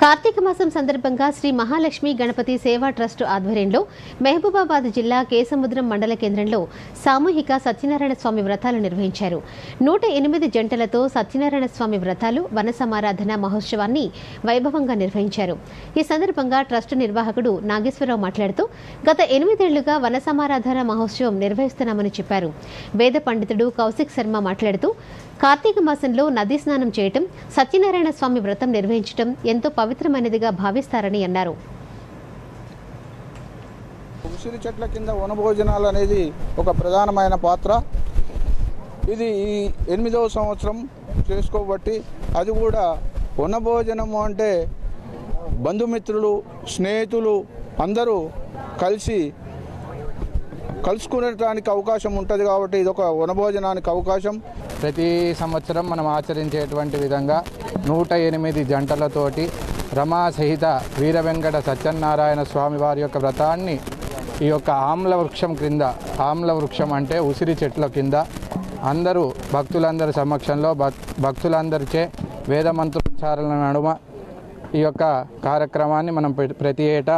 కార్తీక మాసం సందర్భంగా శ్రీ మహాలక్ష్మి గణపతి సేవా ట్రస్ట్ ఆధ్వర్యంలో మహబూబాబాద్ జిల్లా కేసముద్రం మండల కేంద్రంలో సామూహిక సత్యనారాయణ స్వామి వ్రతాలు నిర్వహించారు. నూట ఎనిమిది జంటలతో సత్యనారాయణ స్వామి వ్రతాలు వన సమారాధన మహోత్సవాన్ని వైభవంగా నిర్వహించారు. ఈ సందర్భంగా ట్రస్ట్ నిర్వాహకుడు నాగేశ్వరరావు మాట్లాడుతూ గత ఎనిమిదేళ్ళుగా వన సమారాధన మహోత్సవం నిర్వహిస్తున్నామని చెప్పారు. వేద పండితుడు కౌశిక్ శర్మ మాట్లాడుతూ కార్తీక మాసంలో నదీ స్నానం చేయటం సత్యనారాయణ స్వామి వ్రతం నిర్వహించటం ఎంతో పవిత్రమైనదిగా భావిస్తారని అన్నారు. ఉసిరి చెట్ల కింద వనభోజనాలు అనేది ఒక ప్రధానమైన పాత్ర. ఇది ఈ ఎనిమిదవ సంవత్సరం చేసుకోబట్టి అది కూడా వనభోజనము అంటే బంధుమిత్రులు స్నేహితులు అందరూ కలిసి కలుసుకునేటానికి అవకాశం ఉంటుంది కాబట్టి ఇది ఒక వనభోజనానికి అవకాశం. ప్రతి సంవత్సరం మనం ఆచరించేటువంటి విధంగా నూట ఎనిమిది జంటలతోటి రమా సహిత వీర వెంకట సత్యనారాయణ స్వామి వారి యొక్క వ్రతాన్ని ఈ యొక్క ఆమ్ల వృక్షం క్రింద ఆమ్ల వృక్షం అంటే ఉసిరి చెట్ల కింద అందరూ భక్తులందరి సమక్షంలో భక్ భక్తులందరిచే వేద మంత్రోచ్చారణ నడుమ ఈ యొక్క కార్యక్రమాన్ని మనం ప్రతి ఏటా